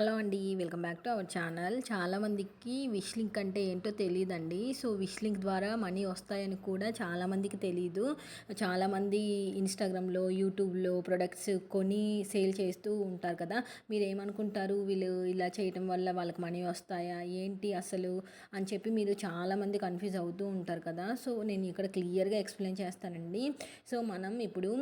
Hello అండి welcome back to our channel. చాలామందికి Wishlink అంటే ఏంటో తెలియదండి సో విష్ లింక్ ద్వారా మనీ వస్తాయని కూడా చాలామందికి తెలియదు చాలామంది ఇన్స్టాగ్రామ్లో యూట్యూబ్లో ప్రొడక్ట్స్ కొని సేల్ చేస్తూ ఉంటారు కదా. మీరు ఏమనుకుంటారు వీళ్ళు ఇలా చేయటం వల్ల వాళ్ళకి మనీ వస్తాయా? ఏంటి అసలు? అని చెప్పి మీరు చాలామంది కన్ఫ్యూజ్ అవుతూ ఉంటారు కదా. సో నేను ఇక్కడ క్లియర్గా ఎక్స్ప్లెయిన్ చేస్తానండి. సో మనం ఇప్పుడు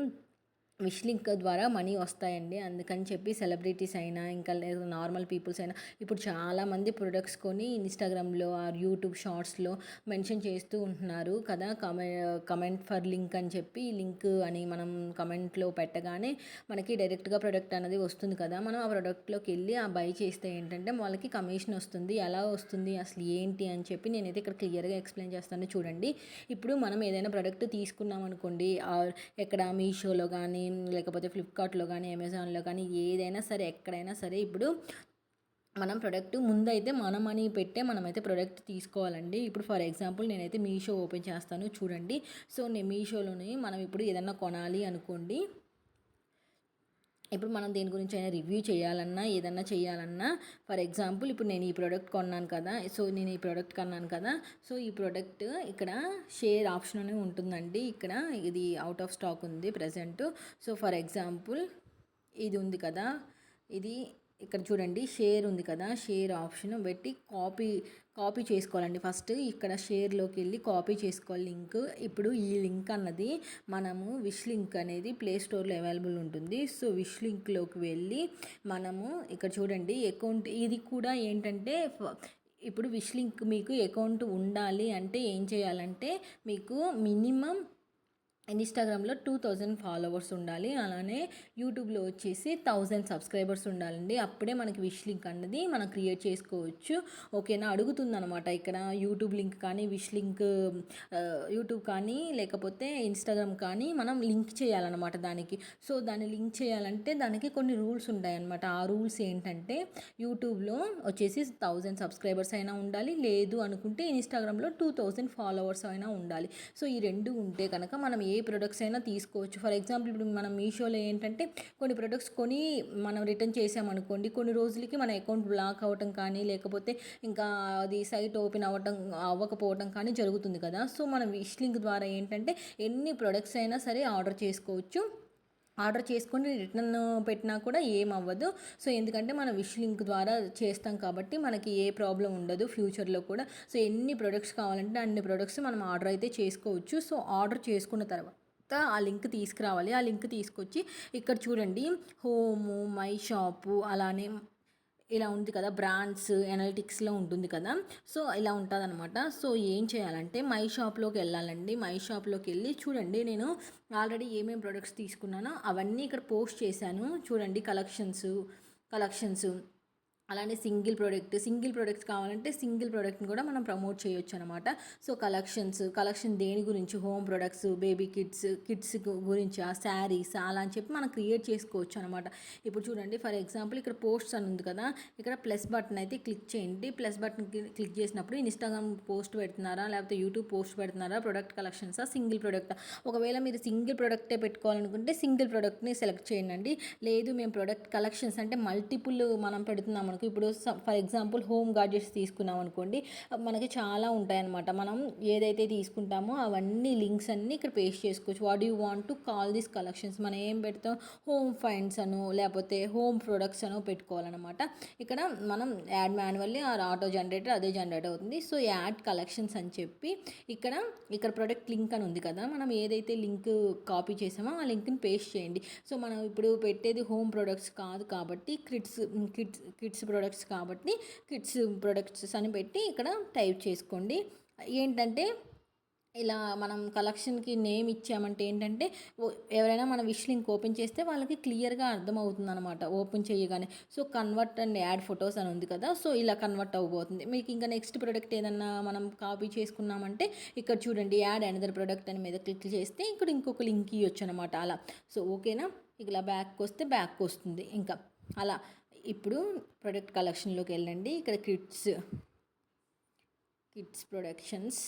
విష్ లింక్ ద్వారా మనీ వస్తాయండి. అందుకని చెప్పి సెలబ్రిటీస్ అయినా ఇంకా లేదా నార్మల్ పీపుల్స్ అయినా ఇప్పుడు చాలామంది ప్రొడక్ట్స్ కొని ఇన్స్టాగ్రామ్లో ఆర్ యూట్యూబ్ షార్ట్స్లో మెన్షన్ చేస్తూ ఉంటున్నారు కదా. కమె కమెంట్ ఫర్ లింక్ అని చెప్పి లింక్ అని మనం కమెంట్లో పెట్టగానే మనకి డైరెక్ట్గా ప్రొడక్ట్ అనేది వస్తుంది కదా. మనం ఆ ప్రొడక్ట్లోకి వెళ్ళి ఆ బై చేస్తే ఏంటంటే వాళ్ళకి కమిషన్ వస్తుంది. ఎలా వస్తుంది అసలు ఏంటి అని చెప్పి నేనైతే ఇక్కడ క్లియర్గా ఎక్స్ప్లెయిన్ చేస్తాను. చూడండి. ఇప్పుడు మనం ఏదైనా ప్రొడక్ట్ తీసుకున్నాం అనుకోండి ఎక్కడ మీషోలో కానీ లేకపోతే ఫ్లిప్కార్ట్లో కానీ అమెజాన్లో కానీ ఏదైనా సరే ఎక్కడైనా సరే ఇప్పుడు మనం ప్రొడక్ట్ ముందైతే మన మనీ పెట్టే మనమైతే ప్రొడక్ట్ తీసుకోవాలండి. ఇప్పుడు ఫర్ ఎగ్జాంపుల్ నేనైతే మీషో ఓపెన్ చేస్తాను చూడండి. సో నేను మీషోలోని మనం ఇప్పుడు ఏదన్నా కొనాలి అనుకోండి. ఇప్పుడు మనం దేని గురించి అయినా రివ్యూ చేయాలన్నా ఏదన్నా చేయాలన్నా ఫర్ ఎగ్జాంపుల్ ఇప్పుడు నేను ఈ ప్రోడక్ట్ కొన్నాను కదా సో నేను ఈ ప్రోడక్ట్ కొన్నాను కదా సో ఈ ప్రోడక్ట్ ఇక్కడ షేర్ ఆప్షన్ అని ఉంటుందండి. ఇక్కడ ఇది అవుట్ ఆఫ్ స్టాక్ ఉంది ప్రజెంట్ సో ఫర్ ఎగ్జాంపుల్ ఇది ఉంది కదా ఇది ఇక్కడ చూడండి షేర్ ఉంది కదా షేర్ ఆప్షన్ పెట్టి కాపీ కాపీ చేసుకోవాలండి. ఫస్ట్ ఇక్కడ షేర్లోకి వెళ్ళి కాపీ చేసుకోవాలి లింక్ ఇప్పుడు ఈ లింక్ అన్నది మనము విష్ లింక్ అనేది ప్లే స్టోర్లో అవైలబుల్ ఉంటుంది. సో విష్ లింక్లోకి వెళ్ళి మనము ఇక్కడ చూడండి అకౌంట్ ఇది కూడా ఏంటంటే ఇప్పుడు విష్ లింక్ మీకు అకౌంట్ ఉండాలి అంటే ఏం చేయాలంటే మీకు మినిమం ఇన్స్టాగ్రామ్లో టూ థౌజండ్ ఫాలోవర్స్ ఉండాలి. అలానే యూట్యూబ్లో వచ్చేసి థౌజండ్ సబ్స్క్రైబర్స్ ఉండాలండి. అప్పుడే మనకి విష్ లింక్ అన్నది మనం క్రియేట్ చేసుకోవచ్చు. ఓకేనా? అడుగుతుంది అనమాట ఇక్కడ యూట్యూబ్ లింక్ కానీ విష్ లింక్ యూట్యూబ్ కానీ లేకపోతే ఇన్స్టాగ్రామ్ కానీ మనం లింక్ చేయాలన్నమాట దానికి. సో దాన్ని లింక్ చేయాలంటే దానికి కొన్ని రూల్స్ ఉంటాయన్నమాట. ఆ రూల్స్ ఏంటంటే యూట్యూబ్లో వచ్చేసి థౌజండ్ సబ్స్క్రైబర్స్ అయినా ఉండాలి. లేదు అనుకుంటే ఇన్స్టాగ్రామ్లో టూ థౌజండ్ ఫాలోవర్స్ అయినా ఉండాలి. సో ఈ రెండు ఉంటే కనుక మనం ఏ ప్రొడక్ట్స్ అయినా తీసుకోవచ్చు. ఫర్ ఎగ్జాంపుల్ ఇప్పుడు మనం మీషోలో ఏంటంటే కొన్ని ప్రొడక్ట్స్ కొని మనం రిటర్న్ చేసామనుకోండి కొన్ని రోజులకి మన అకౌంట్ బ్లాక్ అవ్వటం కానీ లేకపోతే ఇంకా అది సైట్ ఓపెన్ అవ్వటం అవ్వకపోవటం కానీ జరుగుతుంది కదా. సో మనం విష్ లింక్ ద్వారా ఏంటంటే ఎన్ని ప్రొడక్ట్స్ అయినా సరే ఆర్డర్ చేసుకోవచ్చు. ఆర్డర్ చేసుకొని రిటర్న్ పెట్టినా కూడా ఏం అవ్వదు సో ఎందుకంటే మనం విష్ లింక్ ద్వారా చేస్తాం కాబట్టి మనకి ఏ ప్రాబ్లం ఉండదు ఫ్యూచర్లో కూడా. సో ఎన్ని ప్రొడక్ట్స్ కావాలంటే అన్ని ప్రొడక్ట్స్ మనం ఆర్డర్ అయితే చేసుకోవచ్చు. సో ఆర్డర్ చేసుకున్న తర్వాత ఆ లింక్ తీసుకురావాలి. ఆ లింక్ తీసుకొచ్చి ఇక్కడ చూడండి హోము మై షాపు అలానే ఇలా ఉంది కదా బ్రాండ్స్ ఎనలిటిక్స్లో ఉంటుంది కదా. సో ఇలా ఉంటుంది అనమాట సో ఏం చేయాలంటే మై షాప్లోకి వెళ్ళాలండి. మై షాప్లోకి వెళ్ళి చూడండి నేను ఆల్రెడీ ఏమేమి ప్రొడక్ట్స్ తీసుకున్నానో అవన్నీ ఇక్కడ పోస్ట్ చేశాను. చూడండి కలెక్షన్స్ కలెక్షన్స్ అలానే సింగిల్ ప్రోడక్ట్ సింగిల్ ప్రోడక్ట్స్ కావాలంటే సింగిల్ ప్రోడక్ట్ని కూడా మనం ప్రమోట్ చేయొచ్చు అనమాట సో కలెక్షన్స్ కలెక్షన్ దేని గురించి? Home products baby kids kids గురించి? ఆ శారీస్ అలా అని చెప్పి మనం క్రియేట్ చేసుకోవచ్చు అనమాట ఇప్పుడు చూడండి ఫర్ ఎగ్జాంపుల్ ఇక్కడ పోస్ట్స్ అని ఉంది కదా ఇక్కడ ప్లస్ బటన్ అయితే క్లిక్ చేయండి. ప్లస్ బటన్ క్లిక్ చేసినప్పుడు ఇన్స్టాగ్రామ్ పోస్ట్ పెడుతున్నారా లేకపోతే యూట్యూబ్ పోస్ట్ పెడుతున్నారా ప్రొడక్ట్ కలెక్షన్స్ సింగిల్ ప్రొడక్ట్? ఒకవేళ మీరు సింగిల్ ప్రొడక్టే పెట్టుకోవాలనుకుంటే సింగిల్ ప్రొడక్ట్ని సెలెక్ట్ చేయండి. లేదు మేము ప్రొడక్ట్ కలెక్షన్స్ అంటే మల్టిపుల్ మనం పెడుతున్నాం మనకి ఇప్పుడు ఫర్ ఎగ్జాంపుల్ హోమ్ గాడ్జెట్స్ తీసుకున్నాం అనుకోండి మనకి చాలా ఉంటాయన్నమాట. మనం ఏదైతే తీసుకుంటామో అవన్నీ లింక్స్ అన్నీ ఇక్కడ పేస్ట్ చేసుకోవచ్చు. What you want to call this collections? మనం ఏం పెడతాం? హోమ్ ఫైండ్స్ అను లేకపోతే హోమ్ ప్రొడక్ట్స్ అనో పెట్టుకోవాలన్నమాట. ఇక్కడ మనం add manually or auto generator అదే జనరేట్ అవుతుంది. సో యాడ్ కలెక్షన్స్ అని చెప్పి ఇక్కడ ఇక్కడ ప్రొడక్ట్ లింక్ అని ఉంది కదా మనం ఏదైతే లింక్ కాపీ చేసామో ఆ లింక్ని పేస్ట్ చేయండి. సో మనం ఇప్పుడు పెట్టేది హోమ్ ప్రొడక్ట్స్ కాదు కాబట్టి కిడ్స్ కిడ్స్ కిడ్స్ ప్రొడక్ట్స్ కాబట్టి కిడ్స్ ప్రొడక్ట్స్ అని పెట్టి ఇక్కడ టైప్ చేసుకోండి. ఏంటంటే ఇలా మనం కలెక్షన్కి నేమ్ ఇచ్చామంటే ఏంటంటే ఎవరైనా మన విష్ లింక్ ఓపెన్ చేస్తే వాళ్ళకి క్లియర్గా అర్థమవుతుంది అనమాట ఓపెన్ చేయగానే. So convert and add photos అని ఉంది కదా సో ఇలా కన్వర్ట్ అవ్వబోతుంది. మీకు ఇంకా నెక్స్ట్ ప్రోడక్ట్ ఏదన్నా మనం కాపీ చేసుకున్నామంటే ఇక్కడ చూడండి యాడ్ అనదర్ ప్రోడక్ట్ అని మీద క్లిక్ చేస్తే ఇక్కడ ఇంకొక లింక్ ఇవ్వచ్చు అనమాట అలా. సో ఓకేనా ఇలా బ్యాక్ వస్తే బ్యాక్ వస్తుంది. ఇంకా అలా. ఇప్పుడు ప్రొడక్ట్ కలెక్షన్లోకి వెళ్ళండి. ఇక్కడ కిడ్స్ కిడ్స్ ప్రొడక్షన్స్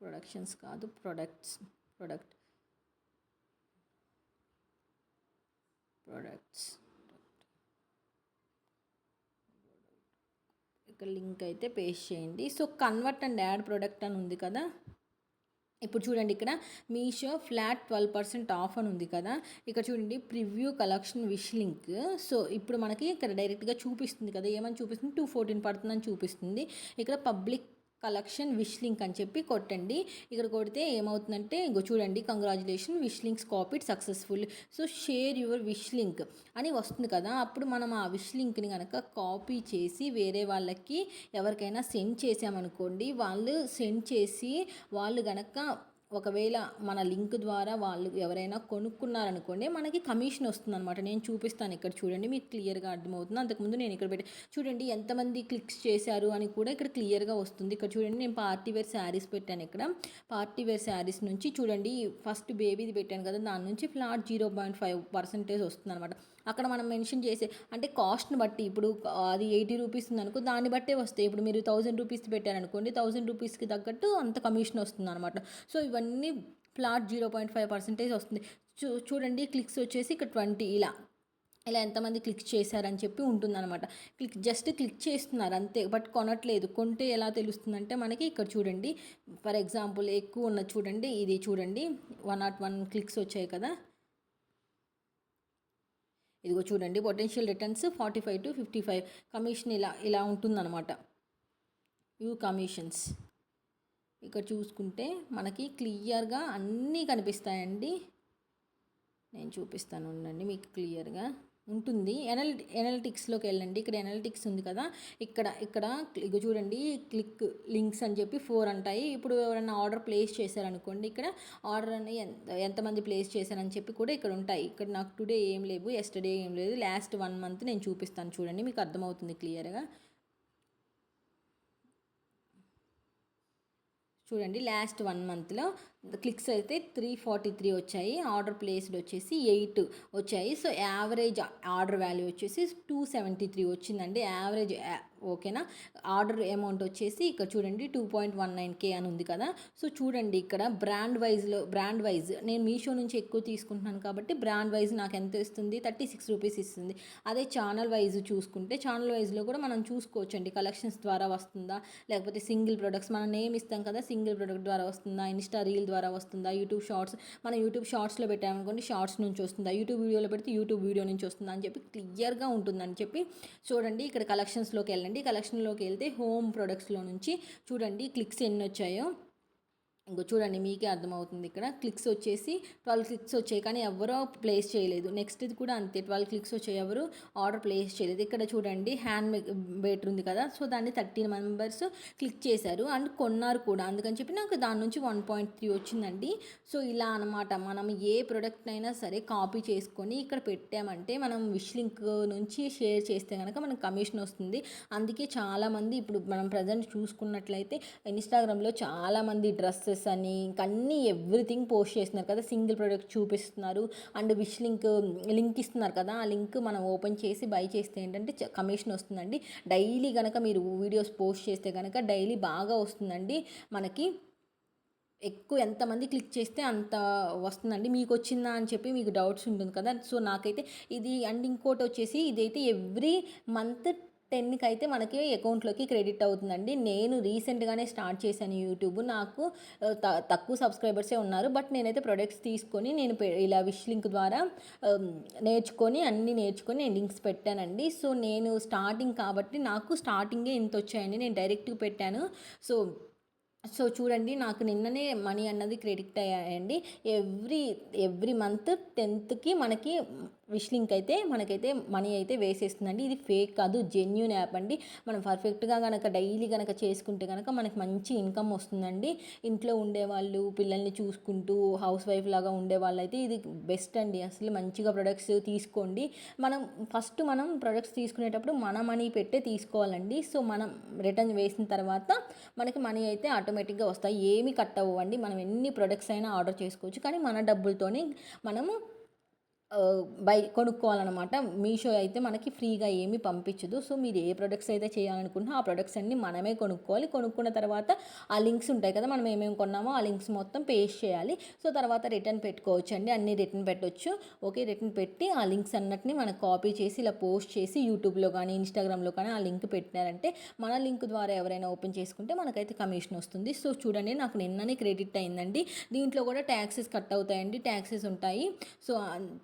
ప్రొడక్షన్స్ కాదు ప్రొడక్ట్స్ ప్రొడక్ట్ ప్రొడక్ట్స్ ఇక్కడ లింక్ అయితే పేస్ట్ చేయండి. So convert and add product అని ఉంది కదా? ఇప్పుడు చూడండి ఇక్కడ Meesho flat twelve percent off అని ఉంది కదా. ఇక్కడ చూడండి preview collection wish link. So ఇప్పుడు మనకి ఇక్కడ డైరెక్ట్గా చూపిస్తుంది కదా. ఏమని చూపిస్తుంది? టూ ఫోర్టీన్ పడుతుందని చూపిస్తుంది. ఇక్కడ పబ్లిక్ కలెక్షన్ విష్ లింక్ అని చెప్పి కొట్టండి. ఇక్కడ కొడితే ఏమవుతుందంటే ఇంకో చూడండి congratulation Wishlinks copied successful so share your Wishlink అని వస్తుంది కదా. అప్పుడు మనం ఆ విష్ లింక్ని కనుక కాపీ చేసి వేరే వాళ్ళకి ఎవరికైనా సెండ్ చేసామనుకోండి వాళ్ళు సెండ్ చేసి వాళ్ళు కనుక ఒకవేళ మన లింక్ ద్వారా వాళ్ళు ఎవరైనా కొనుక్కున్నారనుకోండి మనకి కమిషన్ వస్తుంది అనమాట నేను చూపిస్తాను ఇక్కడ చూడండి మీకు క్లియర్గా అర్థమవుతుంది. అంతకుముందు నేను ఇక్కడ పెట్టి చూడండి ఎంతమంది క్లిక్స్ చేశారు అని కూడా ఇక్కడ క్లియర్గా వస్తుంది. ఇక్కడ చూడండి నేను పార్టీ వేర్ శారీస్ పెట్టాను ఇక్కడ. పార్టీ వేర్ శారీస్ నుంచి చూడండి ఫస్ట్ బేబీది పెట్టాను కదా దాని నుంచి flat zero point five percentage వస్తుంది అనమాట అక్కడ మనం మెన్షన్ చేసే అంటే కాస్ట్ని బట్టి ఇప్పుడు అది ఎయిటీ రూపీస్ ఉందనుకో దాన్ని బట్టే వస్తాయి. ఇప్పుడు మీరు థౌజండ్ రూపీస్ పెట్టారనుకోండి థౌజండ్ రూపీస్కి తగ్గట్టు అంత కమిషన్ వస్తుంది అనమాట సో ఇవన్నీ flat zero point five percentage వస్తుంది. చూ చూడండి క్లిక్స్ వచ్చేసి ఇక్కడ ట్వంటీ ఇలా. ఇలా ఎంతమంది క్లిక్ చేశారని చెప్పి ఉంటుందన్నమాట. క్లిక్ జస్ట్ క్లిక్ చేస్తున్నారు అంతే. బట్ కొనట్లేదు. కొంటే ఎలా తెలుస్తుందంటే మనకి ఇక్కడ చూడండి. ఫర్ ఎగ్జాంపుల్ ఎక్కువ ఉన్నది చూడండి. ఇది చూడండి. వన్ నాట్ వన్ క్లిక్స్ వచ్చాయి కదా. ఇదిగో చూడండి potential returns forty five to fifty five commission ఇలా ఇలా ఉంటుందన్నమాట. వ్యూ కమిషన్స్ ఇక్కడ చూసుకుంటే మనకి క్లియర్గా అన్నీ కనిపిస్తాయండి. నేను చూపిస్తాను ఉండండి మీకు క్లియర్గా ఉంటుంది. ఎనల్ ఎనలిటిక్స్లోకి వెళ్ళండి. ఇక్కడ ఎనలిటిక్స్ ఉంది కదా. ఇక్కడ ఇక్కడ ఇక చూడండి. క్లిక్ లింక్స్ అని చెప్పి ఫోర్ అంటాయి. ఇప్పుడు ఎవరైనా ఆర్డర్ ప్లేస్ చేశారనుకోండి ఇక్కడ ఆర్డర్ అని ఎంత ఎంతమంది ప్లేస్ చేశారని చెప్పి కూడా ఇక్కడ ఉంటాయి. ఇక్కడ నాకు టుడే ఏం లేవు ఎస్టర్డే ఏం లేదు. లాస్ట్ వన్ మంత్ నేను చూపిస్తాను చూడండి. మీకు అర్థమవుతుంది క్లియర్గా చూడండి. లాస్ట్ వన్ మంత్లో క్లిక్స్ అయితే త్రీ ఫార్టీ త్రీ వచ్చాయి. ఆర్డర్ ప్లేస్డ్ వచ్చేసి ఎయిట్ వచ్చాయి. సో యావరేజ్ ఆర్డర్ వాల్యూ వచ్చేసి టూ సెవెంటీ త్రీ వచ్చిందండి. యావరేజ్ ఓకేనా? ఆర్డర్ అమౌంట్ వచ్చేసి ఇక్కడ చూడండి two point one nine K అని ఉంది కదా? సో చూడండి ఇక్కడ బ్రాండ్ వైజ్లో బ్రాండ్ వైజ్ నేను మీషో నుంచి ఎక్కువ తీసుకుంటున్నాను కాబట్టి బ్రాండ్ వైజ్ నాకు ఎంత ఇస్తుంది? థర్టీ సిక్స్ రూపీస్ ఇస్తుంది. అదే ఛానల్ వైజ్ చూసుకుంటే ఛానల్ వైజ్లో కూడా మనం చూసుకోవచ్చండి. కలెక్షన్స్ ద్వారా వస్తుందా? లేకపోతే సింగిల్ ప్రొడక్ట్స్ మనం నేమ్ ఇస్తాం కదా సింగిల్ ప్రొడక్ట్ ద్వారా వస్తుందా? ఇన్స్టా రీల్ ద్వారా వస్తుందా? యూట్యూబ్ షార్ట్స్ మనం యూట్యూబ్ షార్ట్స్లో పెట్టామనుకోండి షార్ట్స్ నుంచి వస్తుందా? యూట్యూబ్ వీడియోలో పెడితే యూట్యూబ్ వీడియో నుంచి వస్తుందా అని చెప్పి క్లియర్గా ఉంటుందని చెప్పి చూడండి. ఇక్కడ కలెక్షన్స్లోకి వెళ్ళండి. కలెక్షన్లోకి వెళ్తే హోమ్ ప్రొడక్ట్స్లో నుంచి చూడండి క్లిక్స్ ఎన్ని వచ్చాయో. ఇంకో చూడండి మీకే అర్థమవుతుంది ఇక్కడ. క్లిక్స్ వచ్చేసి ట్వెల్వ్ క్లిక్స్ వచ్చాయి కానీ ఎవరో ప్లేస్ చేయలేదు. నెక్స్ట్ ఇది కూడా అంతే ట్వెల్వ్ క్లిక్స్ వచ్చాయి ఎవరు ఆర్డర్ ప్లేస్ చేయలేదు. ఇక్కడ చూడండి హ్యాండ్ బేటర్ ఉంది కదా సో దాన్ని థర్టీన్ మెంబర్స్ క్లిక్ చేశారు అండ్ కొన్నారు కూడా. అందుకని చెప్పి నాకు దాని నుంచి వన్ పాయింట్ త్రీ వచ్చిందండి. సో ఇలా అనమాట మనం ఏ ప్రోడక్ట్ అయినా సరే కాపీ చేసుకొని ఇక్కడ పెట్టామంటే మనం విష్ లింక్ నుంచి షేర్ చేస్తే కనుక మనకు కమిషన్ వస్తుంది. అందుకే చాలామంది ఇప్పుడు మనం ప్రజెంట్ చూసుకున్నట్లయితే ఇన్స్టాగ్రామ్లో చాలామంది డ్రెస్సెస్ అని ఇంకా అన్నీ ఎవ్రీథింగ్ పోస్ట్ చేస్తున్నారు కదా. సింగిల్ ప్రోడక్ట్ చూపిస్తున్నారు. అండ్ విష్ లింక్ లింక్ ఇస్తున్నారు కదా. ఆ లింక్ మనం ఓపెన్ చేసి బై చేస్తే ఏంటంటే కమిషన్ వస్తుందండి. డైలీ కనుక మీరు వీడియోస్ పోస్ట్ చేస్తే కనుక డైలీ బాగా వస్తుందండి. మనకి ఎక్కువ ఎంతమంది క్లిక్ చేస్తే అంత వస్తుందండి. మీకు వచ్చిందా అని చెప్పి మీకు డౌట్స్ ఉంటుంది కదా. సో నాకైతే ఇది అండ్ ఇంకోటి వచ్చేసి ఇదైతే ఎవ్రీ మంత్ టెన్కి అయితే మనకి అకౌంట్లోకి క్రెడిట్ అవుతుందండి. నేను రీసెంట్గానే స్టార్ట్ చేశాను యూట్యూబ్. నాకు త తక్కువ సబ్స్క్రైబర్సే ఉన్నారు. బట్ నేనైతే ప్రొడక్ట్స్ తీసుకొని నేను ఇలా విష్ లింక్ ద్వారా నేర్చుకొని అన్నీ నేర్చుకొని నేను లింక్స్ పెట్టానండి. సో నేను స్టార్టింగ్ కాబట్టి నాకు స్టార్టింగే ఇంత వచ్చాయండి. నేను డైరెక్ట్గా పెట్టాను. సో సో చూడండి నాకు నిన్ననే మనీ అన్నది క్రెడిట్ అయ్యాయండి. ఎవ్రీ ఎవ్రీ మంత్ టెన్త్కి మనకి విష్ లింక్ అయితే మనకైతే మనీ అయితే వేసేస్తుందండి. ఇది ఫేక్ కాదు జెన్యున్ యాప్ అండి. మనం పర్ఫెక్ట్గా కనుక డైలీ కనుక చేసుకుంటే కనుక మనకి మంచి ఇన్కమ్ వస్తుందండి. ఇంట్లో ఉండేవాళ్ళు పిల్లల్ని చూసుకుంటూ హౌస్ వైఫ్ లాగా ఉండే అయితే ఇది బెస్ట్ అండి. అసలు మంచిగా ప్రొడక్ట్స్ తీసుకోండి. మనం ఫస్ట్ మనం ప్రొడక్ట్స్ తీసుకునేటప్పుడు మన మనీ పెట్టే తీసుకోవాలండి. సో మనం రిటర్న్ వేసిన తర్వాత మనకి మనీ అయితే ఆటోమేటిక్గా వస్తాయి. ఏమి కట్ అవ్వండి మనం ఎన్ని ప్రొడక్ట్స్ అయినా ఆర్డర్ చేసుకోవచ్చు. కానీ మన డబ్బులతోనే మనము బై కొనుక్కోవాలన్నమాట. మీషో అయితే మనకి ఫ్రీగా ఏమీ పంపించదు. సో మీరు ఏ ప్రొడక్ట్స్ అయితే చేయాలనుకుంటున్నా ఆ ప్రొడక్ట్స్ అన్ని మనమే కొనుక్కోవాలి. కొనుక్కున్న తర్వాత ఆ లింక్స్ ఉంటాయి కదా మనం ఏమేమి కొన్నామో ఆ లింక్స్ మొత్తం పేస్ట్ చేయాలి. సో తర్వాత రిటర్న్ పెట్టుకోవచ్చు అండి అన్ని రిటర్న్ పెట్టవచ్చు ఓకే రిటర్న్ పెట్టి ఆ లింక్స్ అన్నిటిని మనం కాపీ చేసి ఇలా పోస్ట్ చేసి యూట్యూబ్లో కానీ ఇన్స్టాగ్రామ్లో కానీ ఆ లింక్ పెట్టినారంటే మన లింక్ ద్వారా ఎవరైనా ఓపెన్ చేసుకుంటే మనకైతే కమిషన్ వస్తుంది. సో చూడండి నాకు నిన్ననే క్రెడిట్ అయిందండి. దీంట్లో కూడా ట్యాక్సెస్ కట్ అవుతాయండి. ట్యాక్సెస్ ఉంటాయి. సో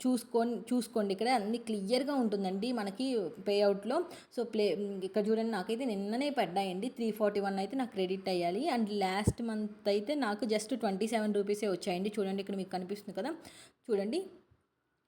చూ చూసుకొని చూసుకోండి. ఇక్కడ అన్ని క్లియర్గా ఉంటుందండి మనకి పేఅవుట్లో సో ప్లే ఇక్కడ చూడండి నాకైతే నిన్ననే పడ్డాయండి. త్రీ ఫార్టీ వన్ అయితే నాకు క్రెడిట్ అయ్యాలి. అండ్ లాస్ట్ మంత్ అయితే నాకు జస్ట్ ట్వంటీ సెవెన్ రూపీసే వచ్చాయండి. చూడండి ఇక్కడ మీకు కనిపిస్తుంది కదా. చూడండి.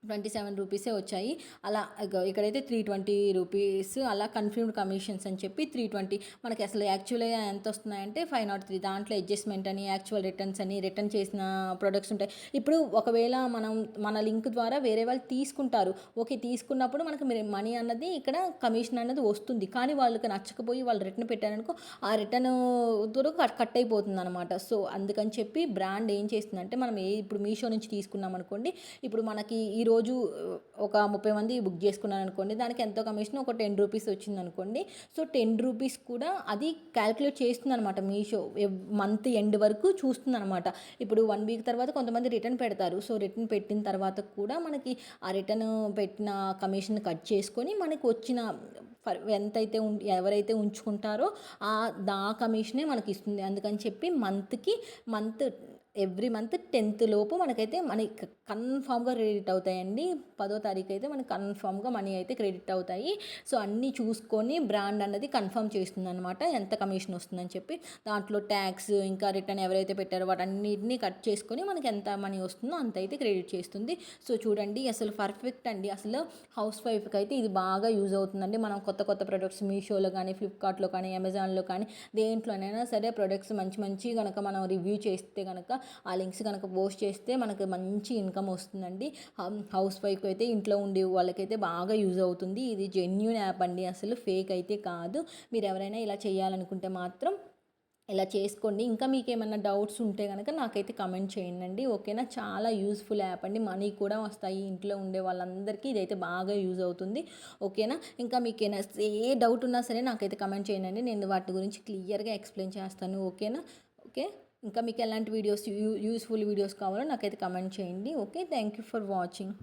ట్వంటీ సెవెన్ రూపీసే వచ్చాయి. అలా ఇక్కడైతే త్రీ ట్వంటీ రూపీస్ అలా కన్ఫ్యూమ్డ్ కమిషన్స్ అని చెప్పి త్రీ ట్వంటీ మనకి అసలు యాక్చువల్గా ఎంత వస్తున్నాయంటే ఫైవ్ నాట్ త్రీ దాంట్లో అడ్జస్ట్మెంట్ అని యాక్చువల్ రిటర్న్స్ అని రిటర్న్ చేసిన ప్రొడక్ట్స్ ఉంటాయి. ఇప్పుడు ఒకవేళ మనం మన లింక్ ద్వారా వేరే వాళ్ళు తీసుకుంటారు. ఓకే తీసుకున్నప్పుడు మనకి మనీ అన్నది ఇక్కడ కమిషన్ అన్నది వస్తుంది. కానీ వాళ్ళకి నచ్చకపోయి వాళ్ళు రిటర్న్ పెట్టారనుకో ఆ రిటర్న్ దూరం కట్ కట్ అయిపోతుంది అనమాట సో అందుకని చెప్పి బ్రాండ్ ఏం చేస్తుందంటే మనం ఏ ఇప్పుడు మీషో నుంచి తీసుకున్నాం అనుకోండి ఇప్పుడు మనకి ఈరోజు రోజు ఒక ముప్పై మంది బుక్ చేసుకున్నారు అనుకోండి దానికి ఎంతో కమిషన్ ఒక టెన్ రూపీస్ వచ్చింది అనుకోండి సో టెన్ రూపీస్ కూడా అది క్యాలిక్యులేట్ చేస్తుంది అనమాట మీషో మంత్ ఎండ్ వరకు చూస్తుంది అనమాట ఇప్పుడు వన్ వీక్ తర్వాత కొంతమంది రిటర్న్ పెడతారు. సో రిటర్న్ పెట్టిన తర్వాత కూడా మనకి ఆ రిటర్న్ పెట్టిన కమిషన్ కట్ చేసుకొని మనకి వచ్చిన ఫర్ ఎంతైతే ఉం ఎవరైతే ఉంచుకుంటారో ఆ దా కమిషనే మనకి ఇస్తుంది అందుకని చెప్పి మంత్కి మంత్ ఎవ్రీ మంత్ టెన్త్ లోపు మనకైతే మనీ కన్ఫామ్గా క్రెడిట్ అవుతాయండి. పదో తారీఖు అయితే మనకి కన్ఫామ్గా మనీ అయితే క్రెడిట్ అవుతాయి. సో అన్నీ చూసుకొని బ్రాండ్ అన్నది కన్ఫర్మ్ చేస్తుంది అనమాట ఎంత కమిషన్ వస్తుందని చెప్పి దాంట్లో ట్యాక్స్ ఇంకా రిటర్న్ ఎవరైతే పెట్టారో వాటన్నిటిని కట్ చేసుకొని మనకి ఎంత మనీ వస్తుందో అంత అయితే క్రెడిట్ చేస్తుంది. సో చూడండి అసలు పర్ఫెక్ట్ అండి. అసలు హౌస్ వైఫ్కి అయితే ఇది బాగా యూజ్ అవుతుందండి. మనం కొత్త కొత్త ప్రొడక్ట్స్ మీషోలో కానీ ఫ్లిప్కార్ట్లో కానీ అమెజాన్లో కానీ దేంట్లోనైనా సరే ప్రొడక్ట్స్ మంచి మంచి కనుక మనం రివ్యూ చేస్తే కనుక ఆ లింక్స్ కనుక పోస్ట్ చేస్తే మనకి మంచి ఇన్కమ్ వస్తుందండి. హౌస్ వైఫ్ అయితే ఇంట్లో ఉండే వాళ్ళకైతే బాగా యూజ్ అవుతుంది. ఇది జెన్యున్ యాప్ అండి. అసలు ఫేక్ అయితే కాదు. మీరు ఎవరైనా ఇలా చేయాలనుకుంటే మాత్రం ఇలా చేసుకోండి. ఇంకా మీకు ఏమైనా డౌట్స్ ఉంటే కనుక నాకైతే కమెంట్ చేయండి ఓకేనా? చాలా యూస్ఫుల్ యాప్ అండి. మనీ కూడా వస్తాయి ఇంట్లో ఉండే వాళ్ళందరికీ. ఇదైతే బాగా యూజ్ అవుతుంది. ఓకేనా? ఇంకా మీకు ఏమైనా ఏ డౌట్ ఉన్నా సరే నాకైతే కమెంట్ చేయండి నేను వాటి గురించి క్లియర్గా ఎక్స్ప్లెయిన్ చేస్తాను. ఓకేనా? ఓకే? ఇంకా మీకు ఎలాంటి వీడియోస్ యూ యూస్ఫుల్ వీడియోస్ కావాలో నాకైతే కమెంట్ చేయండి. Okay thank you for watching